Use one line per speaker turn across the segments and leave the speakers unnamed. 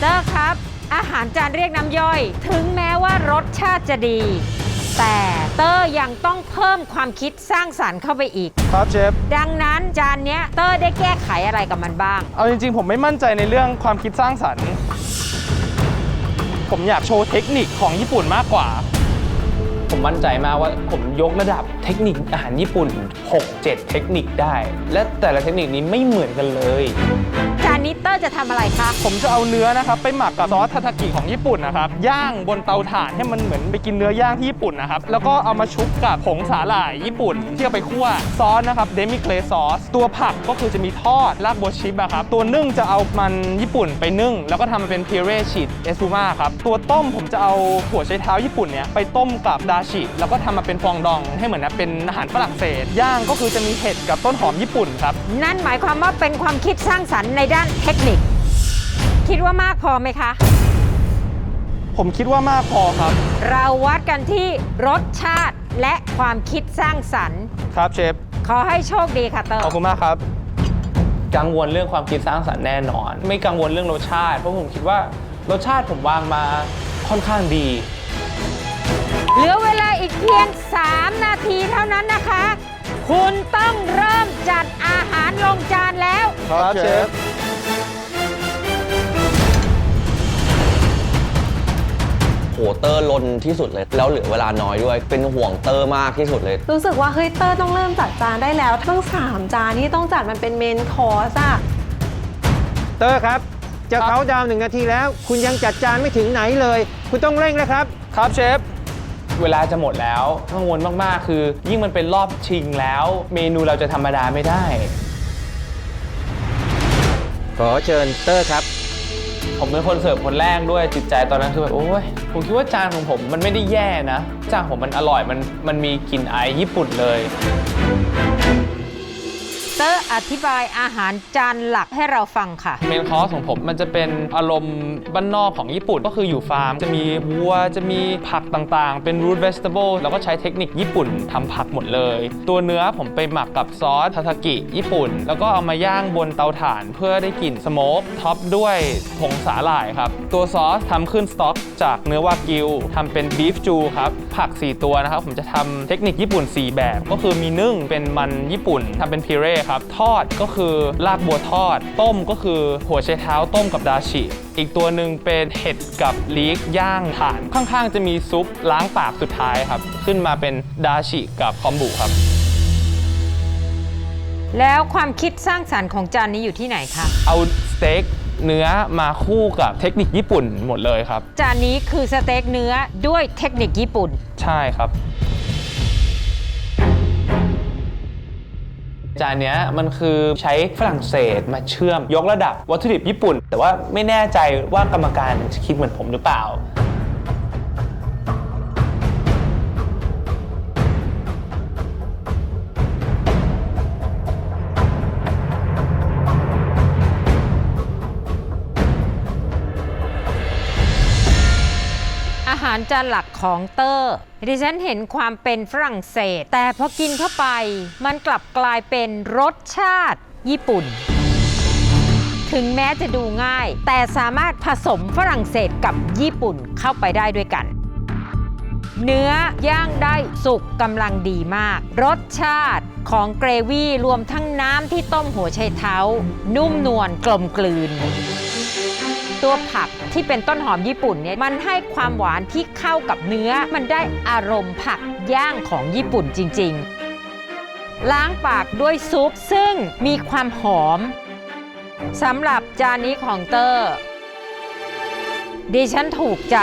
เตอร์ครับ อาหารจานเรียกน้ำย่อย ถึงแม้ว่ารสชาติจะดี แต่เตอร์ยังต้องเพิ่มความคิดสร้างสรรค์เข้าไปอีก
ครับเชฟ
ดังนั้นจานเนี้ยเตอร์ได้แก้ไขอะไรกับมันบ้าง
เอาจริงๆ ผมไม่มั่นใจในเรื่องความคิดสร้างสรรค์ ผมอยากโชว์เทคนิคของญี่ปุ่นมากกว่า
ผมมั่นใจมากว่าผมยกระดับเทคนิคอาหารญี่ปุ่น 6-7 เทคนิคได้ และแต่ละเทคนิคนี้ไม่เหมือนกันเลย
จานนี้เตอร์จะทำอะไรคะ
ผมจะเอาเนื้อนะครับไปหมักกับซอสทาทากิของญี่ปุ่นนะครับย่างบนเตาถ่านให้มันเหมือนไปกินเนื้อย่างที่ญี่ปุ่นนะครับแล้วก็เอามาชุบกับผงสาหร่ายญี่ปุ่น ที่เอาไปคั่วซอสนะครับเดมิเกรซอสตัวผักก็คือจะมีทอดรากบัวชิปอะครับตัวนึ่งจะเอามันญี่ปุ่นไปนึ่ง แล้วก็ทำมาเป็นพิเรชีสเอซูมาครับตัวต้มผมจะเอาหัวไชเท้าญี่ปุ่นเนี่ยไปต้มกับดาชิแล้วก็ทำมาเป็นฟองดองให้เหมือนนะเป็นอาหารฝรั่งเศสย่างก็คือจะมีเห็ดกับต้นหอมญี่ปุ่นครับ
นั่นหมายความว่าเป็นความคิดสร้างสรรค์ในด้านเทคนิค คิดว่ามากพอไหมคะ
ผมคิดว่ามากพอครับ
เราวัดกันที่รสชาติและความคิดสร้างสรรค์
ครับเชฟ
ขอให้โชคดีค่ะเตอร์
ขอบคุณมากครับ
กังวลเรื่องความคิดสร้างสรรค์แน่นอน ไม่กังวลเรื่องรสชาติ เพราะผมคิดว่ารสชาติผมวางมาค่อนข้างดี
เหลือเวลาอีกเพียง 3 นาทีเท่านั้นนะคะ คุณต้องเริ่มจัดอาหารลงจานแล้ว
ครับเชฟ
เตอร์ลนที่สุดเลย แล้วเหลือเวลาน้อยด้วย เป็นห่วงเตอร์มากที่สุดเลย
รู้สึกว่าเฮ้ยเตอร์ต้องเริ่มจัดจานได้แล้วทั้งสามจานที่ต้องจัดมันเป็นเมนคอร์สอะ
เตอร์ครับ จะเขาน์ดาวน์หนึ่งนาทีแล้ว คุณยังจัดจานไม่ถึงไหนเลย คุณต้องเร่งแล้วครับ
ครับเชฟ
เวลาจะหมดแล้วกังวลมาก ๆ คือ ยิ่งมันเป็นรอบชิงแล้ว เมนูเราจะธรรมดาไม่ได้
ขอเชิญเตอร์ครับ
ผมเป็นคนเสิร์ฟคนแรกด้วยจิตใจตอนนั้นคือแบบ โอ้ย ผมคิดว่าจานของผมมันไม่ได้แย่นะ จานผมมันอร่อยมันมันมีกลิ่นไอายญี่ปุ่นเลย
เตอร์อธิบายอาหารจานหลักให้เราฟังค่ะ
เมนคอร์สของผมมันจะเป็นอารมณ์บ้านนอกของญี่ปุ่น ก็คืออยู่ฟาร์ม จะมีวัวจะมีผักต่างๆ เป็น root vegetable แล้วก็ใช้เทคนิคญี่ปุ่นทำผักหมดเลย ตัวเนื้อผมไปหมักกับซอสทาทากิญี่ปุ่น แล้วก็เอามาย่างบนเตาถ่านเพื่อได้กลิ่นสโมกท็อปด้วยผงสาหร่ายครับตัวซอสทำขึ้นสต็อกจากเนื้อวากิวทำเป็นบีฟจูครับผัก 4 ตัวนะครับผมจะทำเทคนิคญี่ปุ่น 4 แบบ ก็คือมีนึ่งเป็นมันญี่ปุ่นทำเป็นพิเร่ครับ ทอดก็คือรากบัวทอด ต้มก็คือหัวไชเท้าต้มกับดาชิ อีกตัวหนึ่งเป็นเห็ดกับลีกย่างถ่าน ข้างๆ จะมีซุปล้างปากสุดท้ายครับ ขึ้นมาเป็นดาชิกับคอมบุครับ
แล้วความคิดสร้างสรรค์ของจานนี้อยู่ที่ไหนคะ
เอาสเต็กเนื้อมาคู่กับเทคนิคญี่ปุ่นหมดเลยครับ
จานนี้คือสเต็กเนื้อด้วยเทคนิคญี่ปุ่น
ใช่ครับ จานนี้มันคือใช้ฝรั่งเศสมาเชื่อม ยกระดับวัตถุดิบญี่ปุ่น แต่ว่าไม่แน่ใจว่ากรรมการจะคิดเหมือนผมหรือเปล่า
หารจานหลักของเตอร์ดิฉันเห็นความเป็นฝรั่งเศส แต่พอกินเข้าไป มันกลับกลายเป็นรสชาติญี่ปุ่น ถึงแม้จะดูง่าย แต่สามารถผสมฝรั่งเศสกับญี่ปุ่นเข้าไปได้ด้วยกัน เนื้อย่างได้สุกกำลังดีมาก รสชาติของเกรวี่รวมทั้งน้ำที่ต้มหัวไชเท้า นุ่มนวลกลมกลืน ตัวผัก ที่เป็นต้นหอมญี่ปุ่นเนี่ยมันให้ความหวานที่เข้ากับเนื้อ มันได้อารมณ์ผักย่างของญี่ปุ่นจริง ๆ ล้างปากด้วยซุปซึ่งมีความหอมสำหรับจานนี้ของเตอร์ดิฉันถูกใจ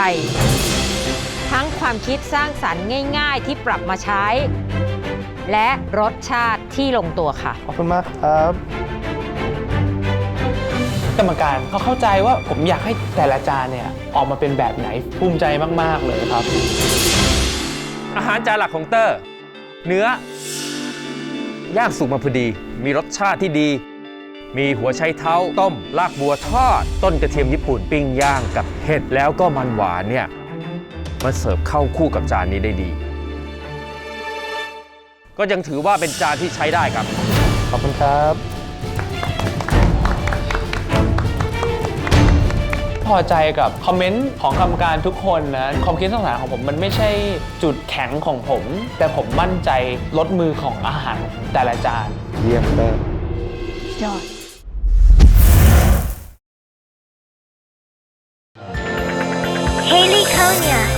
ทั้งความคิดสร้างสรรค์ง่าย ๆ ที่ปรับมาใช้ และรสชาติที่ลงตัวค่ะ
ขอบคุณมากครับ
กรรมการเขาเข้าใจว่าผมอยากให้แต่ละจานเนี่ยออกมาเป็นแบบไหนภูมิใจมาก ๆ เลยครับ
อาหารจานหลักของเตอร์ เนื้อย่างสุกมาพอดี มีรสชาติที่ดี มีหัวไชเท้าต้มรากบัวทอด ต้นกระเทียมญี่ปุ่นปิ้งย่างกับเห็ดแล้วก็มันหวานเนี่ยมันเสิร์ฟเข้าคู่กับจานนี้ได้ดี ก็ยังถือว่าเป็นจานที่ใช้ได้ครับ
ขอบคุณครับ
พอใจกับคอมเมนต์ของกรรมการทุกคนนะความคิดสร้างสรรค์ของผมมันไม่ใช่จุดแข็งของผม แต่ผมมั่นใจรสมือของอาหารแต่ละจาน
เยี่ยมเตอร์
Haley Konya.